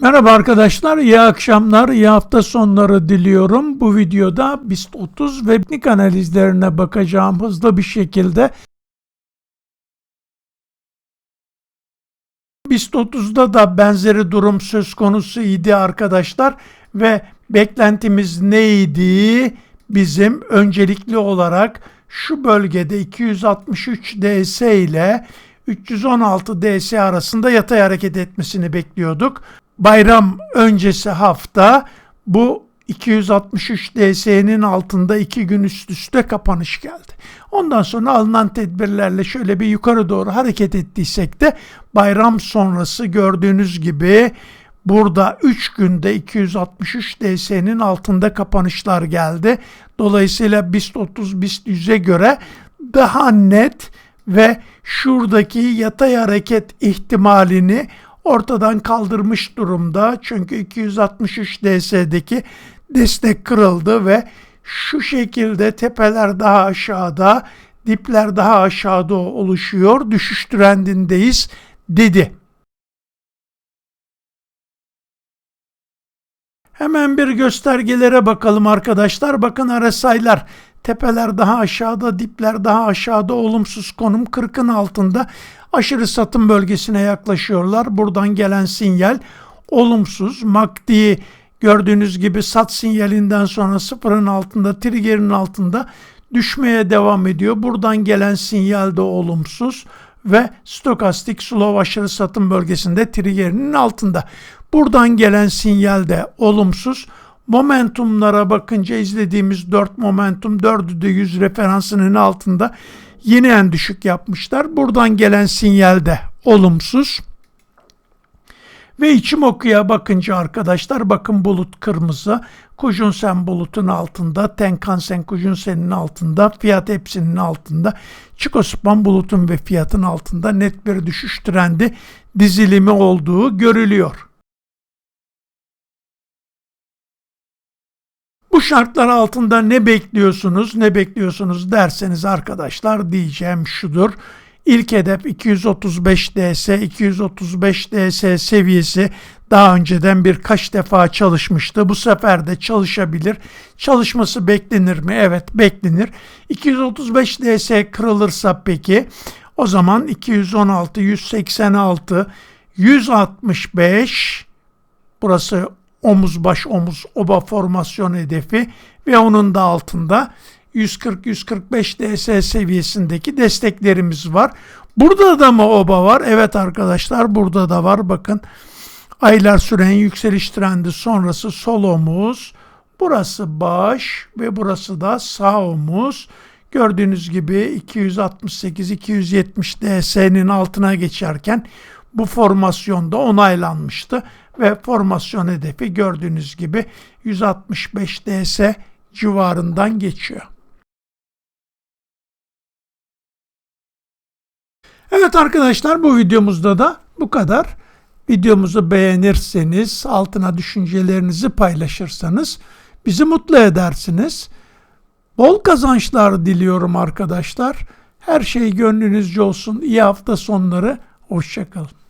Merhaba arkadaşlar, iyi akşamlar, iyi hafta sonları diliyorum. Bu videoda BIST 30 ve teknik analizlerine bakacağım hızlı bir şekilde. BIST 30'da da benzeri durum söz konusu idi arkadaşlar ve beklentimiz neydi? Bizim öncelikli olarak şu bölgede 263 DS ile 316 DS arasında yatay hareket etmesini bekliyorduk. Bayram öncesi hafta bu 263 DS'nin altında iki gün üst üste kapanış geldi. Ondan sonra alınan tedbirlerle şöyle bir yukarı doğru hareket ettiysek de bayram sonrası gördüğünüz gibi burada 3 günde 263 DS'nin altında kapanışlar geldi. Dolayısıyla BIST 30 BIST 100'e göre daha net ve şuradaki yatay hareket ihtimalini ortadan kaldırmış durumda. Çünkü 263 DS'deki destek kırıldı ve şu şekilde tepeler daha aşağıda, dipler daha aşağıda oluşuyor. Düşüş trendindeyiz dedi. Hemen bir göstergelere bakalım arkadaşlar. Bakın RSI'lar tepeler daha aşağıda, dipler daha aşağıda, olumsuz konum 40'ın altında aşırı satım bölgesine yaklaşıyorlar. Buradan gelen sinyal olumsuz. MACD gördüğünüz gibi sat sinyalinden sonra sıfırın altında, trigger'in altında düşmeye devam ediyor. Buradan gelen sinyal de olumsuz ve stokastik slow aşırı satım bölgesinde trigger'inin altında. Buradan gelen sinyal de olumsuz. Momentumlara bakınca izlediğimiz 4 momentum 4'ü de 100 referansının altında yine en düşük yapmışlar. Buradan gelen sinyal de olumsuz. Ve içim okuya bakınca arkadaşlar bakın bulut kırmızı. Kujunsen bulutun altında, Tenkan-sen Kujunsen'in altında, fiyat hepsinin altında. Çikospan bulutun ve fiyatın altında net bir düşüş trendi dizilimi olduğu görülüyor. Bu şartlar altında ne bekliyorsunuz, ne bekliyorsunuz derseniz arkadaşlar diyeceğim şudur. İlk hedef 235 DS, 235 DS seviyesi daha önceden birkaç defa çalışmıştı. Bu sefer de çalışabilir. Çalışması beklenir mi? Evet beklenir. 235 DS kırılırsa peki o zaman 216, 186, 165 burası omuz baş omuz oba formasyon hedefi ve onun da altında 140-145 DS seviyesindeki desteklerimiz var. Burada da mı oba var? Evet arkadaşlar burada da var. Bakın aylar süren yükseliş trendi sonrası sol omuz. Burası baş ve burası da sağ omuz. Gördüğünüz gibi 268-270 DS'nin altına geçerken bu formasyonda onaylanmıştı ve formasyon hedefi gördüğünüz gibi 165 DS civarından geçiyor. Evet arkadaşlar bu videomuzda da bu kadar. Videomuzu beğenirseniz, altına düşüncelerinizi paylaşırsanız bizi mutlu edersiniz. Bol kazançlar diliyorum arkadaşlar. Her şey gönlünüzce olsun. İyi hafta sonları. Hoşçakalın.